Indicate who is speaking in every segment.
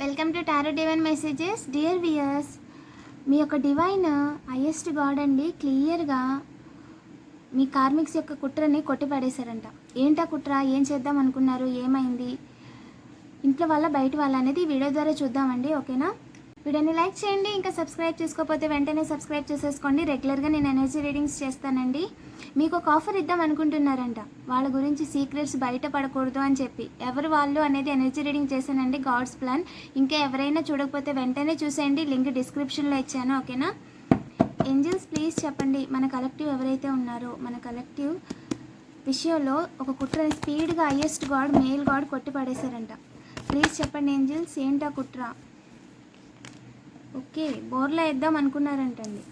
Speaker 1: Welcome to tarot divine messages dear viewers మీ యొక్క divine highest God అండి క్లియర్గా మీ karmics యొక్క కుట్రని కొట్టిపడేశారంట. ఏంటా కుట్ర? ఏం చేద్దాం అనుకున్నారు? ఏమైంది? ఇంట్లో వాళ్ళ బయట వాళ్ళ అనేది వీడియో ద్వారా చూద్దామండి ఓకేనా? వీడియోని లైక్ చేయండి ఇంకా సబ్స్క్రైబ్ చేసుకోకపోతే వెంటనే సబ్స్క్రైబ్ చేసేసుకోండి. రెగ్యులర్గా నేను ఎనర్జీ రీడింగ్స్ చేస్తానండి. మీకు ఒక ఆఫర్ ఇద్దాం అనుకుంటున్నారంట. వాళ్ళ గురించి సీక్రెట్స్ బయట పడకూడదు అని చెప్పి. ఎవరు వాళ్ళు అనేది ఎనర్జీ రీడింగ్ చేశానండి గాడ్స్ ప్లాన్. ఇంకా ఎవరైనా చూడకపోతే వెంటనే చూసేయండి. లింక్ డిస్క్రిప్షన్లో ఇచ్చాను ఓకేనా? ఏంజల్స్ ప్లీజ్ చెప్పండి మన కలెక్టివ్ ఎవరైతే ఉన్నారో మన కలెక్టివ్ విషయంలో ఒక కుట్ర స్పీడ్గా హయ్యెస్ట్ గాడ్ మేల్ గాడ్ కొట్టి పడేశారంట ప్లీజ్ చెప్పండి ఏంజల్స్ ఏంటా కుట్ర? ఓకే బోర్లో వేద్దాం అనుకున్నారంటండి.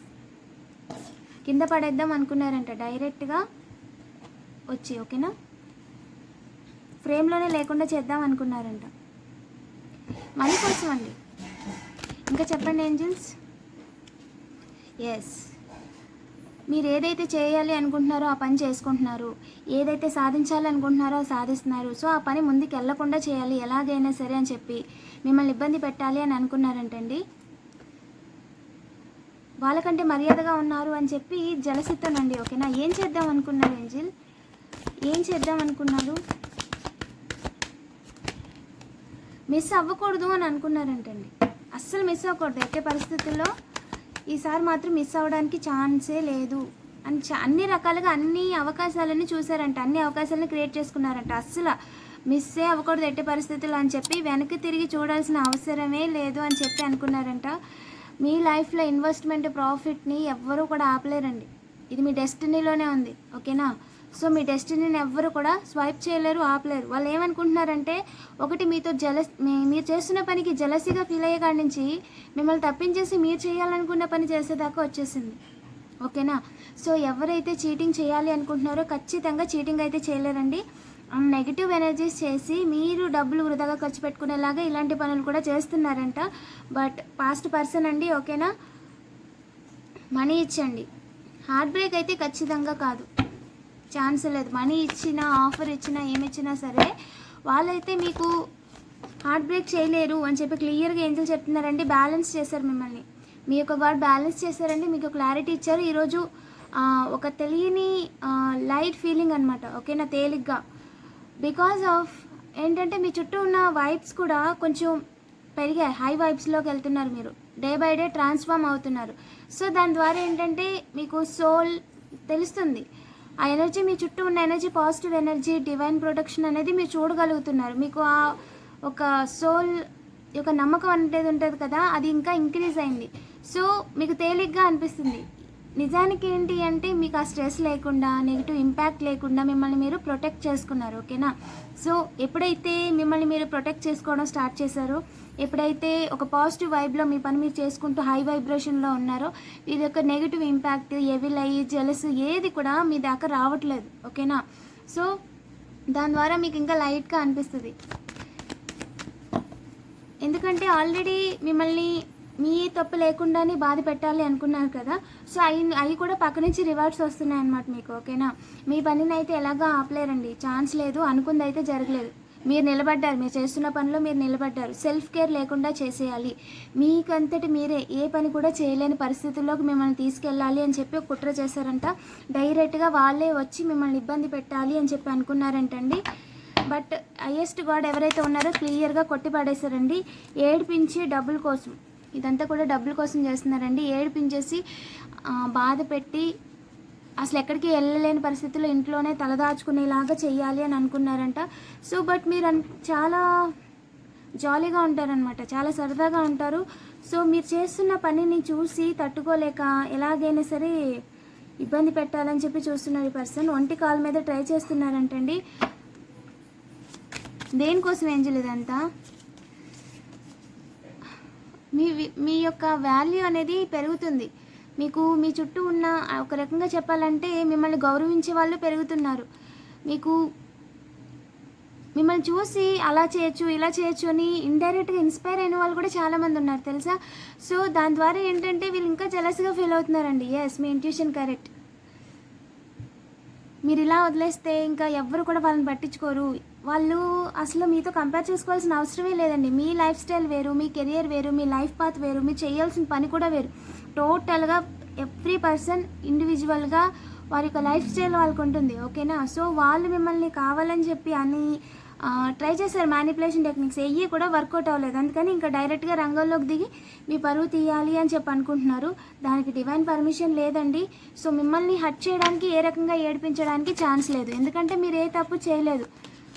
Speaker 1: కింద పడేద్దాం అనుకున్నారంట డైరెక్ట్గా వచ్చి ఓకేనా? ఫ్రేమ్లోనే లేకుండా చేద్దాం అనుకున్నారంట. మనీ కోసం అండి. ఇంకా చెప్పండి ఏంజిల్స్? ఎస్. మీరు ఏదైతే చేయాలి అనుకుంటున్నారో ఆ పని చేసుకుంటున్నారు. ఏదైతే సాధించాలి అనుకుంటున్నారో అది సాధిస్తున్నారు. సో ఆ పని ముందుకు వెళ్ళకుండా చేయాలి ఎలాగైనా సరే అని చెప్పి మిమ్మల్ని ఇబ్బంది పెట్టాలి అని అనుకున్నారంటండి. వాళ్ళకంటే మర్యాదగా ఉన్నారు అని చెప్పి జలసిత్తోనండి ఓకేనా? ఏం చేద్దాం అనుకున్నారు ఏంజిల్? ఏం చేద్దాం అనుకున్నారు? మిస్ అవ్వకూడదు అని అనుకున్నారంటండి. అస్సలు మిస్ అవ్వకూడదు. ఎట్టే పరిస్థితుల్లో ఈసారి మాత్రం మిస్ అవ్వడానికి ఛాన్సే లేదు. అని చా- అన్ని రకాలుగా అన్ని అవకాశాలని చూసారంట అన్ని అవకాశాలను క్రియేట్ చేసుకున్నారంట. అస్సలు మిస్సే అవ్వకూడదు ఎట్టి పరిస్థితుల్లో అని చెప్పి వెనక్కి తిరిగి చూడాల్సిన అవసరమే లేదు అని చెప్పి అనుకున్నారంట. మీ లైఫ్లో ఇన్వెస్ట్మెంట్ ప్రాఫిట్ని ఎవ్వరూ కూడా ఆపలేరండి. ఇది మీ డెస్టినీలోనే ఉంది ఓకేనా? సో మీ డెస్టినీని ఎవ్వరు కూడా స్వైప్ చేయలేరు ఆపలేరు. వాళ్ళు ఏమనుకుంటున్నారంటే ఒకటి మీతో జలస్ మీ- మీరు చేస్తున్న పనికి జలసిగా ఫీల్ అయ్యే కాడి నుంచి మిమ్మల్ని తప్పించేసి మీరు చేయాలనుకున్న పని చేసేదాకా వచ్చేసింది ఓకేనా? సో ఎవరైతే చీటింగ్ చేయాలి అనుకుంటున్నారో ఖచ్చితంగా చీటింగ్ అయితే చేయలేరండి. నెగిటివ్ ఎనర్జీస్ చేసి మీరు డబ్బులు వృధాగా ఖర్చు పెట్టుకునేలాగా ఇలాంటి పనులు కూడా చేస్తున్నారంట. బట్ పాస్ట్ పర్సన్ అండి ఓకేనా? మనీ ఇచ్చండి. హార్ట్ బ్రేక్ అయితే ఖచ్చితంగా కాదు. ఛాన్స్ లేదు. మనీ ఇచ్చినా ఆఫర్ ఇచ్చినా ఏమిచ్చినా సరే వాళ్ళైతే మీకు హార్ట్ బ్రేక్ చేయలేరు అని చెప్పి క్లియర్గా ఏంజల్ చెప్తున్నారండి. బ్యాలెన్స్ చేశారు మిమ్మల్ని. మీ యొక్క గాడ్ బ్యాలెన్స్ చేశారండి. మీకు క్లారిటీ ఇచ్చారు. ఈరోజు ఒక తెలియని లైట్ ఫీలింగ్ అనమాట ఓకేనా? తేలిగ్గా. బికాజ్ ఆఫ్ ఏంటంటే మీ చుట్టూ ఉన్న వైబ్స్ కూడా కొంచెం పెరిగాయి. హై వైబ్స్లోకి వెళ్తున్నారు మీరు. డే బై డే ట్రాన్స్ఫార్మ్ అవుతున్నారు. సో దాని ద్వారా ఏంటంటే మీకు సోల్ తెలుస్తుంది. ఆ ఎనర్జీ మీ చుట్టూ ఉన్న energy positive energy divine protection అనేది మీరు చూడగలుగుతున్నారు. మీకు ఆ ఒక సోల్ యొక్క నమ్మకం అనేది ఉంటుంది కదా అది ఇంకా ఇంక్రీజ్ అయింది. సో మీకు తేలిగ్గా అనిపిస్తుంది. నిజానికి ఏంటి అంటే మీకు ఆ స్ట్రెస్ లేకుండా నెగిటివ్ ఇంపాక్ట్ లేకుండా మిమ్మల్ని మీరు ప్రొటెక్ట్ చేసుకున్నారు ఓకేనా? సో ఎప్పుడైతే మిమ్మల్ని మీరు ప్రొటెక్ట్ చేసుకోవడం స్టార్ట్ చేశారో ఎప్పుడైతే ఒక పాజిటివ్ వైబ్లో మీ పని మీరు చేసుకుంటూ హై వైబ్రేషన్లో ఉన్నారో ఇది యొక్క నెగిటివ్ ఇంపాక్ట్ ఎవిలై జెలస్ ఏది కూడా మీ దాకా రావట్లేదు ఓకేనా? సో దాని ద్వారా మీకు ఇంకా లైట్గా అనిపిస్తుంది. ఎందుకంటే ఆల్రెడీ మిమ్మల్ని మీ తప్పు లేకుండానే బాధ పెట్టాలి అనుకున్నారు కదా? సో అవి అవి కూడా పక్క నుంచి రివార్డ్స్ వస్తున్నాయి అనమాట మీకు ఓకేనా? మీ పనిని అయితే ఎలాగా ఆపలేరండి. ఛాన్స్ లేదు అనుకుంది అయితే జరగలేదు. మీరు నిలబడ్డారు మీరు చేస్తున్న పనిలో మీరు నిలబడ్డారు. సెల్ఫ్ కేర్ లేకుండా చేసేయాలి. మీకంతటి మీరే ఏ పని కూడా చేయలేని పరిస్థితుల్లోకి మిమ్మల్ని తీసుకెళ్ళాలి అని చెప్పి కుట్ర చేశారంట. డైరెక్ట్గా వాళ్ళే వచ్చి మిమ్మల్ని ఇబ్బంది పెట్టాలి అని చెప్పి అనుకున్నారంటండి. బట్ హయ్యెస్ట్ గాడ్ ఎవరైతే ఉన్నారో క్లియర్గా కొట్టి పడేశారండి ఏడిపించి డబ్బుల కోసం. ఇదంతా కూడా డబ్బుల కోసం చేస్తున్నారండి. ఏడిపించేసి బాధ పెట్టి అసలు ఎక్కడికి వెళ్ళలేని పరిస్థితుల్లో ఇంట్లోనే తలదాచుకునేలాగా చేయాలి అని అనుకున్నారంట. సో బట్ మీరు అన్- చాలా జాలీగా ఉంటారనమాట చాలా సరదాగా ఉంటారు. సో మీరు చేస్తున్న పనిని చూసి తట్టుకోలేక ఎలాగైనా సరే ఇబ్బంది పెట్టాలని చెప్పి చూస్తున్నారు ఈ పర్సన్. ఒంటి కాలు మీద ట్రై చేస్తున్నారంటండి. దేనికోసం ఏం చేయలేదంతా? మీ మీ యొక్క వాల్యూ అనేది పెరుగుతుంది. మీకు మీ చుట్టూ ఉన్న ఒక రకంగా చెప్పాలంటే మిమ్మల్ని గౌరవించే వాళ్ళు పెరుగుతున్నారు. మీకు మిమ్మల్ని చూసి అలా చేయొచ్చు ఇలా చేయొచ్చు అని ఇండైరెక్ట్గా ఇన్స్పైర్ అయిన వాళ్ళు కూడా చాలామంది ఉన్నారు తెలుసా? సో దాని ద్వారా ఏంటంటే వీళ్ళు ఇంకా జలస్గా ఫీల్ అవుతున్నారండి. ఎస్ మీ ఇంట్యూషన్ కరెక్ట్ మీరు ఇలా వదిలేస్తే ఇంకా ఎవ్వరు కూడా వాళ్ళని పట్టించుకోరు. వాళ్ళు అసలు మీతో కంపేర్ చేసుకోవాల్సిన అవసరమే లేదండి. మీ లైఫ్ స్టైల్ వేరు మీ కెరియర్ వేరు మీ లైఫ్ పాత్ వేరు మీరు చేయాల్సిన పని కూడా వేరు. టోటల్గా ఎవ్రీ పర్సన్ ఇండివిజువల్గా వారి యొక్క లైఫ్ స్టైల్ వాళ్ళకు ఉంటుంది ఓకేనా సో వాళ్ళు మిమ్మల్ని కావాలని చెప్పి అని ట్రై చేశారు మ్యానిపులేషన్ టెక్నిక్స్ ఏవి కూడా వర్కౌట్ అవ్వలేదు. అందుకని ఇంకా డైరెక్ట్గా రంగంలోకి దిగి మీ పరువు తీయాలి అని చెప్పి అనుకుంటున్నారు. దానికి డివైన్ పర్మిషన్ లేదండి. సో మిమ్మల్ని హట్ చేయడానికి ఏ రకంగా ఏడిపించడానికి ఛాన్స్ లేదు. ఎందుకంటే మీరు ఏ తప్పు చేయలేదు.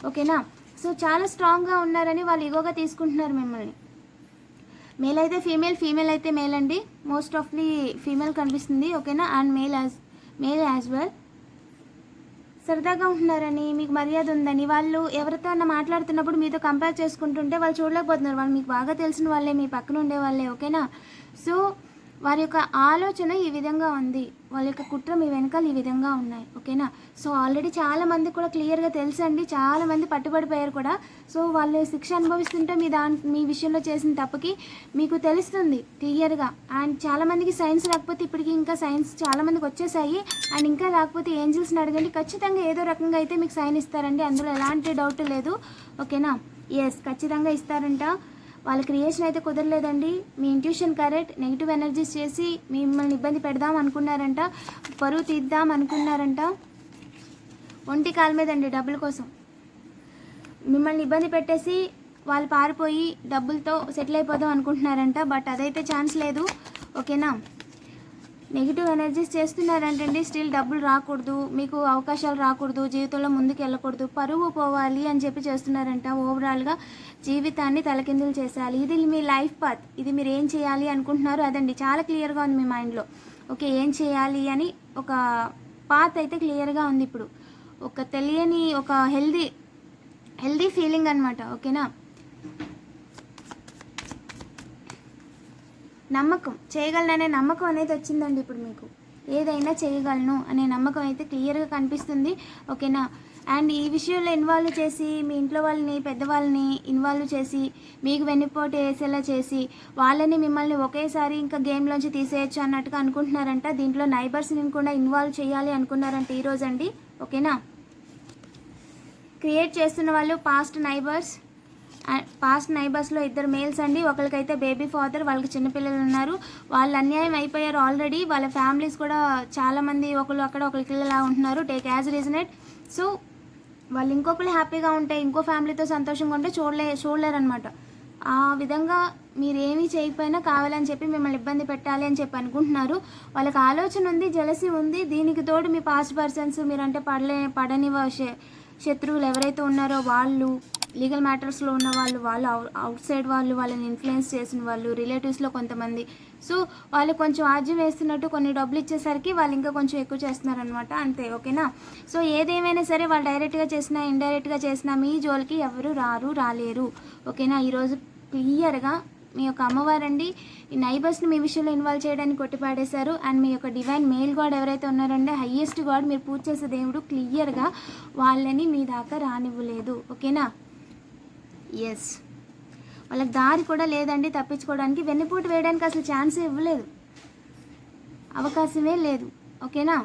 Speaker 1: ఓకేనా? సో చాలా స్ట్రాంగ్గా ఉన్నారని వాళ్ళు ఇగోగా తీసుకుంటున్నారు మిమ్మల్ని. మేల్ అయితే ఫీమేల్ ఫీమేల్ అయితే మేల్ అండి. మోస్ట్ ఆఫ్లీ ఫీమేల్ కనిపిస్తుంది. ఓకేనా? And male as male as well సరదాగా ఉంటున్నారని మీకు మర్యాద ఉందని వాళ్ళు ఎవరితో అన్న మాట్లాడుతున్నప్పుడు మీతో కంపేర్ చేసుకుంటుంటే వాళ్ళు చూడలేకపోతున్నారు. వాళ్ళు మీకు బాగా తెలిసిన వాళ్ళే మీ పక్కన ఉండే వాళ్ళే ఓకేనా? సో వారి యొక్క ఆలోచన ఈ విధంగా ఉంది. వాళ్ళ యొక్క కుట్ర మీ వెనకాల ఈ విధంగా ఉన్నాయి. ఓకేనా? సో ఆల్రెడీ చాలా మంది కూడా క్లియర్గా తెలుసండి. చాలా మంది పట్టుబడిపోయారు కూడా. సో వాళ్ళు శిక్ష అనుభవిస్తుంటే మీ దాని మీ విషయంలో చేసిన తప్పుకి మీకు తెలుస్తుంది క్లియర్గా అండ్ చాలా మందికి సైన్స్ రాకపోతే ఇప్పటికి ఇంకా సైన్స్ చాలా మందికి వచ్చేసాయి. అండ్ ఇంకా రాకపోతే ఏంజిల్స్ని అడగండి. ఖచ్చితంగా ఏదో రకంగా అయితే మీకు సైన్ ఇస్తారండి. అందులో ఎలాంటి డౌట్ లేదు. ఓకేనా? ఎస్ ఖచ్చితంగా ఇస్తారంట. వాళ్ళ క్రియేషన్ అయితే కుదరలేదండి. మీ ఇంట్యూషన్ కరెక్ట్ నెగిటివ్ ఎనర్జీస్ చేసి మిమ్మల్ని ఇబ్బంది పెడదాం అనుకున్నారంట పరువు తీద్దాం అనుకున్నారంట. ఒంటి కాలు మీద అండి డబ్బుల కోసం. మిమ్మల్ని ఇబ్బంది పెట్టేసి వాళ్ళు పారిపోయి డబ్బులతో సెటిల్ అయిపోదాం అనుకుంటున్నారంట బట్ అదైతే ఛాన్స్ లేదు. ఓకేనా? Negative energies చేస్తున్నారంటండి. స్టిల్ డబ్బులు రాకూడదు. మీకు అవకాశాలు రాకూడదు. జీవితంలో ముందుకు వెళ్ళకూడదు. పరువు పోవాలి అని చెప్పి చేస్తున్నారంట. ఓవరాల్గా జీవితాన్ని తలకిందులు చేసేయాలి. ఇది మీ లైఫ్ పాత్ ఇది మీరు ఏం చేయాలి అనుకుంటున్నారు అదండి. చాలా క్లియర్గా ఉంది మీ మైండ్లో ఓకే ఏం చేయాలి అని ఒక పాత్ అయితే క్లియర్గా ఉంది ఇప్పుడు. ఒక తెలియని ఒక హెల్దీ హెల్దీ ఫీలింగ్ అనమాట ఓకేనా నమ్మకం చేయగలననే నమ్మకం అనేది వచ్చిందండి ఇప్పుడు మీకు. ఏదైనా చేయగలను అనే నమ్మకం అయితే క్లియర్గా కనిపిస్తుంది. ఓకేనా? అండ్ ఈ విషయంలో ఇన్వాల్వ్ చేసి మీ ఇంట్లో వాళ్ళని పెద్దవాళ్ళని ఇన్వాల్వ్ చేసి మీకు వెన్నుపోటు వేసేలా చేసి వాళ్ళని మిమ్మల్ని ఒకేసారి ఇంకా గేమ్లోంచి తీసేయచ్చు అన్నట్టుగా అనుకుంటున్నారంట. దీంట్లో నైబర్స్ని కూడా ఇన్వాల్వ్ చేయాలి అనుకున్నారంట ఈరోజు అండి ఓకేనా? క్రియేట్ చేస్తున్న వాళ్ళు పాస్ట్ నైబర్స్ పాస్ట్ నైబర్స్లో ఇద్దరు మేల్స్ అండి. ఒకరికైతే బేబీ ఫాదర్ వాళ్ళకి చిన్నపిల్లలు ఉన్నారు. వాళ్ళు అన్యాయం అయిపోయారు ఆల్రెడీ వాళ్ళ ఫ్యామిలీస్ కూడా చాలామంది ఒకరు అక్కడ ఒకరికి ఇలా ఉంటున్నారు. టేక్ యాజ్ రీజనెట్ సో వాళ్ళు ఇంకొకరు హ్యాపీగా ఉంటే ఇంకో ఫ్యామిలీతో సంతోషంగా ఉంటే చూడలే చూడలేరనమాట ఆ విధంగా మీరు చేయకపోయినా కావాలని చెప్పి మిమ్మల్ని ఇబ్బంది పెట్టాలి అని చెప్పి అనుకుంటున్నారు. వాళ్ళకి ఆలోచన ఉంది జలసి ఉంది. దీనికి తోడు మీ పాస్ట్ పర్సన్స్ మీరంటే పడలే పడని శ- శత్రువులు ఎవరైతే ఉన్నారో వాళ్ళు లీగల్ మ్యాటర్స్లో ఉన్న వాళ్ళు వాళ్ళు అవుట్ సైడ్ వాళ్ళు వాళ్ళని ఇన్ఫ్లుయెన్స్ చేసిన వాళ్ళు రిలేటివ్స్లో కొంతమంది. సో వాళ్ళు కొంచెం ఆజ్యం వేస్తున్నట్టు కొన్ని డబ్బులు ఇచ్చేసరికి వాళ్ళు ఇంకా కొంచెం ఎక్కువ చేస్తున్నారనమాట అంతే ఓకేనా? సో ఏదేమైనా సరే వాళ్ళు డైరెక్ట్గా చేసినా ఇండైరెక్ట్గా చేసినా మీ జోలికి ఎవరు రారు రాలేరు. ఓకేనా? ఈరోజు క్లియర్గా మీ యొక్క అమ్మవారండి ఈ నైబర్స్ని మీ విషయంలో ఇన్వాల్వ్ చేయడానికి కొట్టిపాడేశారు. అండ్ మీ యొక్క డివైన్ మేల్ గాడ్ ఎవరైతే ఉన్నారంటే హయ్యెస్ట్ గాడ్ మీరు పూజ చేసే దేవుడు క్లియర్గా వాళ్ళని మీ దాకా రానివ్వలేదు. ఓకేనా? ఎస్ వాళ్ళకి దారి కూడా లేదండి తప్పించుకోవడానికి. వెన్నుపూట వేయడానికి అసలు ఛాన్స్ ఇవ్వలేదు. అవకాశమే లేదు. ఓకేనా?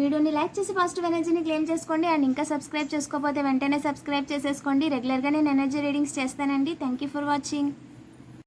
Speaker 1: వీడియోని లైక్ చేసి పాజిటివ్ ఎనర్జీని క్లెయిమ్ చేసుకోండి. అండ్ ఇంకా సబ్స్క్రైబ్ చేసుకోకపోతే వెంటనే సబ్స్క్రైబ్ చేసేసుకోండి. రెగ్యులర్గా నేను ఎనర్జీ రీడింగ్స్ చేస్తానండి. Thank you for watching